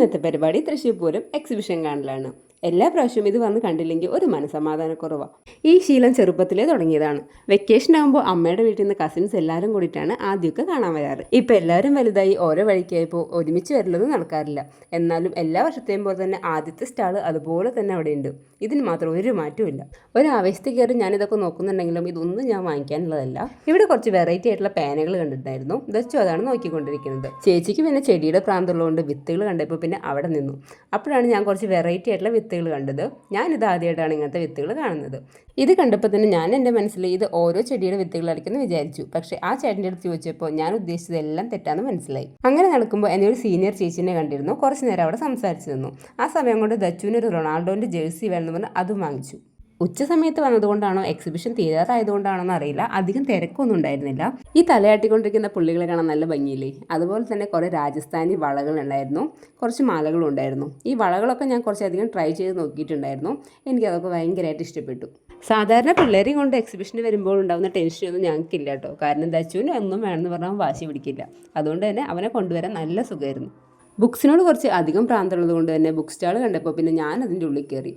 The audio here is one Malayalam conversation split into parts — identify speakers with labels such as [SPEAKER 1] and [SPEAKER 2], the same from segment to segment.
[SPEAKER 1] ഇന്നത്തെ പരിപാടി തൃശ്ശൂർ പൂരം എക്സിബിഷൻ കാണലാണ്. എല്ലാ പ്രാവശ്യവും ഇത് വന്ന് കണ്ടില്ലെങ്കിൽ ഒരു മനസമാധാനക്കുറവാണ് ഈ ശീലം ചെറുപ്പത്തിലേ തുടങ്ങിയതാണ്. വെക്കേഷൻ ആകുമ്പോൾ അമ്മയുടെ വീട്ടിൽ നിന്ന് കസിൻസ് എല്ലാവരും കൂടിയിട്ടാണ് ആദ്യമൊക്കെ കാണാൻ വരാറ്. ഇപ്പം എല്ലാവരും വലുതായി ഓരോ വഴിക്കായപ്പോൾ ഒരുമിച്ച് വരലൊന്നും നടക്കാറില്ല. എന്നാലും എല്ലാ വർഷത്തെയും പോലെ തന്നെ ആദ്യത്തെ സ്റ്റാൾ അതുപോലെ തന്നെ അവിടെയുണ്ട്. ഇതിന് മാത്രം ഒരു മാറ്റവും ഒരു ആവേശത്തിൽ കയറി ഞാനിതൊക്കെ നോക്കുന്നുണ്ടെങ്കിലും ഇതൊന്നും ഞാൻ വാങ്ങിക്കാനുള്ളതല്ല. ഇവിടെ കുറച്ച് വെറൈറ്റി ആയിട്ടുള്ള പേനകൾ കണ്ടിട്ടുണ്ടായിരുന്നു. ദച്ചു അതാണ് നോക്കിക്കൊണ്ടിരിക്കുന്നത്. ചേച്ചിക്ക് പിന്നെ ചെടിയുടെ പ്രാന്തമുള്ളതുകൊണ്ട് വിത്തുകൾ കണ്ടപ്പോൾ പിന്നെ അവിടെ നിന്നു. അപ്പോഴാണ് ഞാൻ കുറച്ച് വെറൈറ്റി ആയിട്ടുള്ള വിത്തുകൾ കണ്ടത്. ഞാനിത് ആദ്യമായിട്ടാണ് ഇങ്ങനത്തെ വിത്തുകൾ കാണുന്നത്. ഇത് കണ്ടപ്പോൾ തന്നെ ഞാൻ എന്റെ മനസ്സിൽ ഇത് ഓരോ ചെടിയുടെ വിത്തുകളായിരിക്കും എന്ന് വിചാരിച്ചു. പക്ഷേ ആ ചേട്ടന്റെ അടുത്ത് ചോദിച്ചപ്പോൾ ഞാൻ ഉദ്ദേശിച്ചത് എല്ലാം തെറ്റാന്ന് മനസ്സിലായി. അങ്ങനെ നടക്കുമ്പോൾ എന്നെ ഒരു സീനിയർ ചേച്ചിനെ കണ്ടിരുന്നു. കുറച്ച് നേരം അവിടെ സംസാരിച്ചു നിന്നു. ആ സമയം കൊണ്ട് ദച്ചുവിന് ഒരു റൊണാൾഡോന്റെ ജേഴ്സി വേണമെന്ന് പറഞ്ഞ് അതും വാങ്ങിച്ചു. ഉച്ച സമയത്ത് വന്നതുകൊണ്ടാണോ? എക്സിബിഷൻ തീരാറായതുകൊണ്ടാണോ എന്നറിയില്ല അധികം തിരക്കൊന്നും ഉണ്ടായിരുന്നില്ല. ഈ തലയാട്ടിക്കൊണ്ടിരിക്കുന്ന പുള്ളികളെ കാണാൻ നല്ല ഭംഗിയില്ലേ? അതുപോലെ തന്നെ കുറേ രാജസ്ഥാനി വളകൾ ഉണ്ടായിരുന്നു. കുറച്ച് മാലകളും ഉണ്ടായിരുന്നു. ഈ വളകളൊക്കെ ഞാൻ കുറച്ചധികം ട്രൈ ചെയ്ത് നോക്കിയിട്ടുണ്ടായിരുന്നു. എനിക്കതൊക്കെ ഭയങ്കരമായിട്ട് ഇഷ്ടപ്പെട്ടു. സാധാരണ പിള്ളേരെയും കൊണ്ട് എക്സിബിഷന് വരുമ്പോൾ ഉണ്ടാകുന്ന ടെൻഷനൊന്നും ഞങ്ങൾക്കില്ല കേട്ടോ. കാരണം എന്താ ദച്ചുവിന് ഒന്നും വേണമെന്ന് പറഞ്ഞാൽ വാശി പിടിക്കില്ല. അതുകൊണ്ട് തന്നെ അവനെ കൊണ്ടുവരാൻ നല്ല സുഖമായിരുന്നു. ബുക്സിനോട് കുറച്ച് അധികം പ്രാന്തമുള്ളത് കൊണ്ട് തന്നെ ബുക്ക് സ്റ്റാൾ കണ്ടപ്പോൾ പിന്നെ ഞാൻ അതിന്റെ ഉള്ളിൽ കയറി.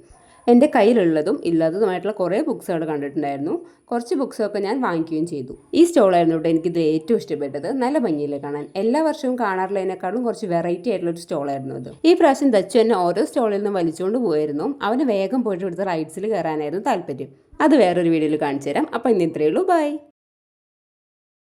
[SPEAKER 1] എന്റെ കയ്യിലുള്ളതും ഇല്ലാത്തതുമായിട്ടുള്ള കുറേ ബുക്സുകൾ കണ്ടിട്ടുണ്ടായിരുന്നു. കുറച്ച് ബുക്സൊക്കെ ഞാൻ വാങ്ങിക്കുകയും ചെയ്തു. ഈ സ്റ്റോളായിരുന്നു ഇവിടെ എനിക്കിത് ഏറ്റവും ഇഷ്ടപ്പെട്ടത്. നല്ല ഭംഗിയിലെ കാണാൻ? എല്ലാ വർഷവും കാണാറുള്ളതിനേക്കാളും കുറച്ച് വെറൈറ്റി ആയിട്ടുള്ള ഒരു സ്റ്റോളായിരുന്നു ഇത് ഈ പ്രാവശ്യം ദച്ചു എന്നെ ഓരോ സ്റ്റോളിൽ നിന്നും വലിച്ചുകൊണ്ട് പോയിരുന്നു അവന് വേഗം പോയിട്ട് ഇവിടുത്തെ റൈഡ്സിൽ കയറാനായിരുന്നു താല്പര്യം. അത് വേറൊരു വീഡിയോയിൽ കാണിച്ചു തരാം അപ്പോൾ ഇന്ന് ഇത്രയേ ഉള്ളൂ. ബൈ